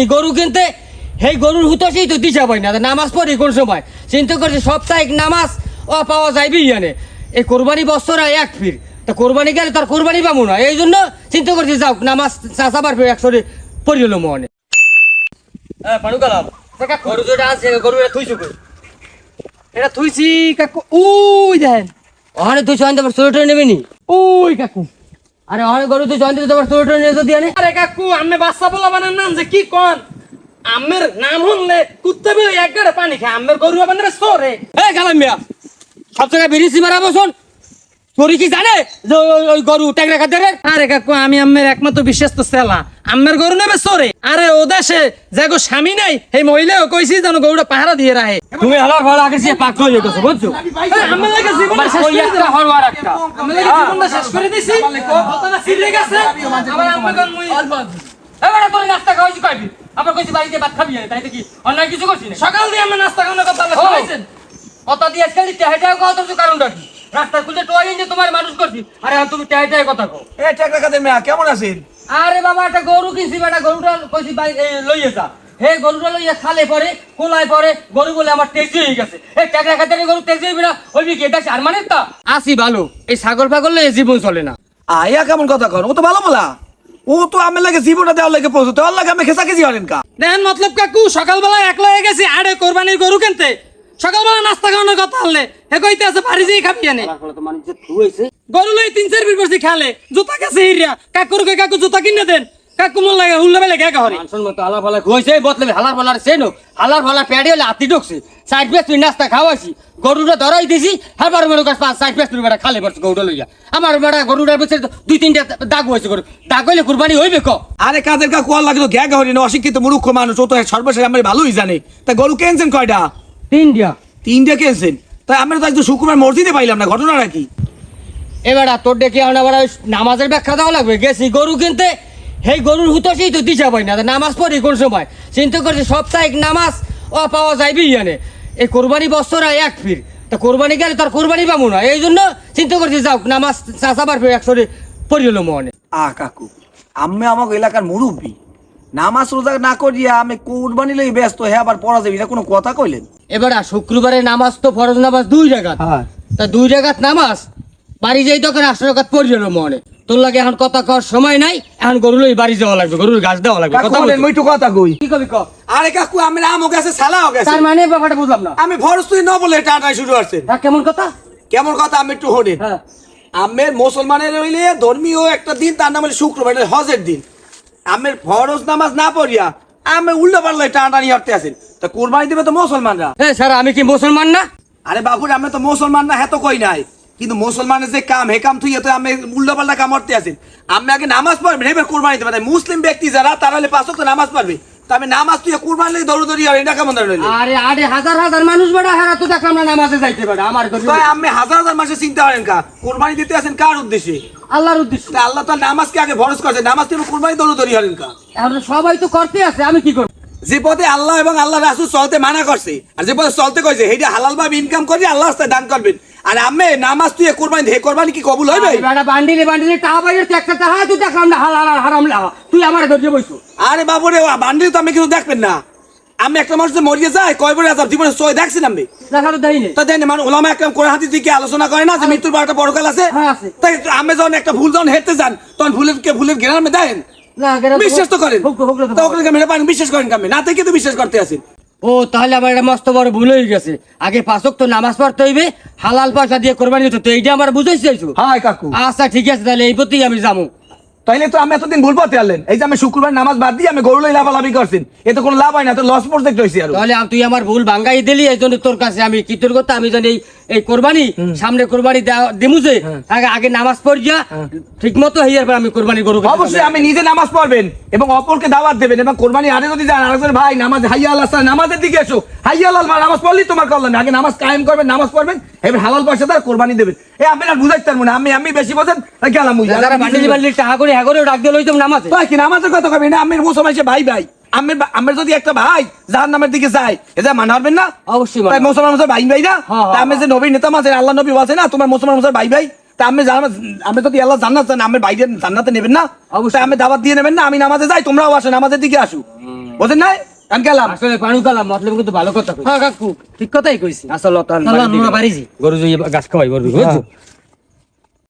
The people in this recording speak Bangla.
এই গরু কিনতে সেই গরুর হুতসেই তো দিশা পাই না। নামাজ পড়ি কোন সময়? চিন্তা করছে সাপ্তাহিক নামাজ ও পাওয়া যাইবি ইয়ানে। এই কোরবানি বছর এক ফির। তা কোরবানি গেলে তার কোরবানি পাবো না। এই জন্য চিন্তা করছি যাও নামাজ চাষাবার ফির একসরে পড়ি হলো মনে হ্যাঁ পানু গেলাম গরু যেটা আছে গরু এটা থুইছো এটা থুইছি কাকু। উই দেন ওখানে তুই জয়েন তোমার চোরে নেবে নি উই কাকু। আরে ওখানে গরু তো জয়ন্তী তোমার তোর নিয়ে যদি আনে আরে কাকু আমি বাচ্চা বলা বানান নাম যে কি কন? আমের নাম হলে কুত্তে বেলে এক গাড়ে পানি খায় আমের গরু আবার সরে এ গেলাম মিয়া সব জায়গায় বেরিয়েছি মারা শোন তোর কি জানে যে ওই- ওই- ওই গরু ট্যাংরা খাতে রে? আরে কাকু আমি আমের একমাত্র বিশেষ তো সেলা আমের গরু নেবে সরে আরে ও দেশে যে গো স্বামী নাই এই মহিলাও কইছি যেন গরুটা পাহারা দিয়ে রাখে। তুমি হালার ভালো আগে সে পাক হয়ে গেছো বুঝছ? এই, আমি লাগে জীবনটা শেষ ওই করে একটা দিলাম। হরওয়ার একটা আমি লাগে জীবনটা শেষ করে দিছি। কতটা সিরে গেছে। আবার আমি কোন মুই এবারে তোর নাস্তা খাওয়াইছি কয়বি আবার কইছি বাড়িতে ভাত খাবি না, কি? অন্যায় কিছু করছি সকাল দিয়ে আমি নাস্তা কথা। কত দিয়ে আজকাল টেহাইটাও কথা তো কারণটা কি? রাস্তা খুঁজে টোয়াই যে তোমার মানুষ করছি। আরে তুমি টেহাইটাই কথা কো এ টেকরা কাদের মেয়া কেমন আছেন? আরে বাবা একটা গরু কিনছি বেটা গরুটা কইছি লইয়ে যা। হে গরুটা লইয়া খালে পরে কোলায় পরে গরু বলে আমার তেজি হয়ে গেছে। এই টাকা খাতারে গরু তেজি হইবে না ওই কি? এটা আর মানে তা? আসি ভালো। এই ছাগল ফাগল লইয়া জীবন চলে না। আয়া কেমন কথা কর ও তো ভালো বলা। ও তো আমি লাগে জীবনটা দেওয়ার লাগে পৌঁছতে লাগে আমি খেসা খেজি হরেন কা? দেখেন মতলব কাকু সকালবেলা একলা হয়ে গেছি আরে কোরবানির গরু কিনতে। সকালবেলা নাস্তা খাওয়ানোর কথা হলে হে কইতে আছে বাড়ি যেই খাবি আনে গরু লই তিন চার বসে খালে জুতা কাছে হিরিয়া। কাকুর কই কাকু জুতা কিনে দেন। কাকু মন লাগে হুল্লা বেলে কে হরে মানুষের মতো হালার ফালা খুঁজছে বদলে হালার ফালার সেনো হালার ফালা প্যাডি হলে হাতি ঢুকছে। সাইড পেস তুই নাস্তা খাওয়াইছি। গরুটা ধরাই দিছি হারবার কাজ পাঁচ সাইড পেস তুই বেটা খালে পড়ছে গরুটা লইয়া। আমার বেটা গরুটার পেছনে তো দুই তিনটা দাগ হয়েছে গরু। দাগ হইলে কুরবানি হইবে ক? আরে কাদের কা কোয়াল লাগল গ্যাগ হরিণ অশিক্ষিত মূর্খ মানুষ ও তো সর্বশেষ আমার ভালোই জানে। তা গরু কেনছেন কয়টা? তিনটা তিনটা কেনছেন তাই আমরা তো একদম শুক্রবার মসজিদে পাইলাম না ঘটনাটা কি এবার তোর ডেকে আমরা আবার ওই নামাজের ব্যাখ্যা দেওয়া লাগবে। গেছি গরু কিনতে। সেই গরুর হুতসেই তো দিশা পাই না তা নামাজ পড়ি কোন সময়? চিন্তা করছে সাপ্তাহিক নামাজ ও পাওয়া যাইবি ইয়ানে এই কোরবানি বছর আর এক ফির। তা কোরবানি গেলে তার কোরবানি পাবো না। এই জন্য চিন্তা করছি যাও নামাজ চাষাবার ফির একসরে পড়ি হলো মনে আ কাকু আমি আমাকে এলাকার মুরব্বী। নামাজ রোজা না করিয়া আমি কুরবানি লই ব্যস্ত হ্যাঁ আবার পড়া যাবি কোনো কথা কইলেন? এবার শুক্রবারে নামাজ তো ফরজ নামাজ দুই জায়গা হ্যাঁ। তা দুই জায়গাত নামাজ? বাড়ি যাই তখন আটশো টাকা পড়ি মনে। তোর লাগে এখন কথা কর সময় নাই এখন গরু লই বাড়ি যাওয়া লাগবে গরুর গাছ দেওয়া লাগবে কথা বলেন। মই কথা কই? কি কবি ক? আরে কাকু আমি নামও গেছে সালাও গেছে। তার মানে ব্যাপারটা বুঝলাম না। আমি ফরজ তুই ন বলে টাটাই শুরু করছে। হ্যাঁ কেমন কথা? কেমন কথা আমি একটু হরেন হ্যাঁ। আমের মুসলমানের হইলে ধর্মীয় একটা দিন তার নাম হলো শুক্রবার হজের দিন। আমের ফরজ নামাজ না পড়িয়া আমি উল্টো পাল্লা টানাটানি হাঁটতে আছেন। তা কুরবানি দেবে তো মুসলমানরা? হ্যাঁ স্যার আমি কি মুসলমান না? আরে বাবুর আমি তো মুসলমান না হ্যাঁ তো কই নাই। কিন্তু মুসলমানের যে কাম হে কাম থুই তো আমি উল্টো পাল্টা কাম হরতে আছেন। আমি আগে নামাজ পড়বেন এবার কোরবানি দেবে। মুসলিম ব্যক্তি যারা তারা হলে পাঁচক তো নামাজ পড়বে। আমি নামাজ তুই কুরবানি লাগে দৌড় দৌড়ি আর এটা কেমন ধরনের আরে আরে হাজার হাজার মানুষ বেড়া হারা তো দেখলাম না নামাজে যাইতে বেড়া আমার তাই আমি হাজার হাজার মাসে চিন্তা করেন কা? কুরবানি দিতে আছেন কার উদ্দেশ্যে? আল্লাহর উদ্দেশ্য। তা আল্লাহ তার নামাজকে আগে ভরস করছে নামাজ তুমি কুরবানি দৌড় দৌড়ি হলেন কা? এখন সবাই তো করতে আছে আমি কি করব? যে পথে আল্লাহ এবং আল্লাহ রাসুল চলতে মানা করছে আর যে পথে চলতে কইছে সেইটা হালাল ভাবে ইনকাম করে আল্লাহ রাস্তায় দান করবেন। আর আমি নামাজ তুই কোরবানি হে কোরবানি কি কবুল হইবে? বান্ডিলে বান্ডিলে টাকা বাইরে তো একটা টাকা তুই দেখলাম না হালাল হারাম তুই আমার ধরিয়ে বইছো আরে বাবু রে বান্ডিল তো আমি কিছু দেখবেন না। আমি একটা মানুষ যে মরিয়ে যায় কয় বলে আজাব জীবনে সই দেখছেন আমি দেখা তো দেয়নি তা দেন মানে ওলামা হাদিস দিকে আলোচনা করে না যে মৃত্যুর বারোটা পরকাল আছে? হ্যাঁ, আছে। তাই আমি যখন একটা ভুল যখন হেঁটে যান তখন ভুলের কে ভুলের গ্রামে দেন বিশ্বাস তো করেন। তো- ওখানে মেরে পান বিশ্বাস করেন কামে না থেকে তো বিশ্বাস করতে আছেন। ও তাহলে আমার একটা মস্ত বড় ভুল হয়ে গেছে। আগে পাঁচক তো নামাজ পড়তে হইবে হালাল পয়সা দিয়ে কোরবানি দিতে তো এইটা আমার বুঝাইছি হাই কাকু। আচ্ছা ঠিক আছে তাহলে এই প্রতি আমি যাব। তাইলে তো আমি এতদিন ভুল পথে আনলেন। এই যে আমি শুক্রবার নামাজ বাদ দিয়ে আমি গরু লাভালাভি করছেন এ তো কোনো লাভ হয় না তো লস প্রজেক্ট হয়েছে আর। তাহলে তুই আমার ভুল ভাঙ্গাই দিলি, এই জন্য তোর কাছে আমি কি তৰ কথা আমি জানি এই- কোরবানি সামনে কোরবানি দেওয়া- দিমু যে আগে আগে নামাজ পড় যা ঠিক মতো হইয়ার পর আমি কোরবানি কিনতে অবশ্যই আমি নিজে নামাজ পড়বেন এবং অপরকে দাওয়াত দেবেন এবং কোরবানি আরে যদি যান আরেকজন ভাই নামাজ হাইয়া আল্লাহ নামাজের দিকে এসো। হাইয়া আল্লাহ নামাজ পড়লেই তোমার কল্যাণ। আগে নামাজ কায়েম করবেন নামাজ পড়বেন এবার হালাল পয়সা তার কোরবানি দেবেন। এ আমি আর বুঝাইতে পারব না। আমি আমি বেশি বোঝেন তাই গেলাম টাকা করে হ্যাঁ করে ডাক দিয়ে লইতাম নামাজে। কি নামাজের কথা কবি? না আমি মুসলমান সে ভাই ভাই। আমি আমার যদি একটা ভাই যার নামের দিকে যায় এটা মানা হবেন না? অবশ্যই তাই মুসলমান মুসলমান ভাই ভাই না আমি যে নবীর নেতা মাঝে আল্লাহ নবী বলছে না তোমার মুসলমান মুসলমান ভাই ভাই তা আমি আমি যদি আল্লাহ জান্নাত চান আমার বাইরে জান্নাতে নেবেন না অবশ্যই। আমি দাওয়াত দিয়ে নেবেন না আমি নামাজে যাই তোমরাও আসো নামাজের দিকে আসো। বোঝেন নাই? আমি গেলাম আসলে পানু কালাম মতলব কিন্তু ভালো কথা হ্যাঁ কাকু। ঠিক কথাই কইছি। আসলে তাহলে আমরা বাড়ি গরু গাছ খাওয়াই গরু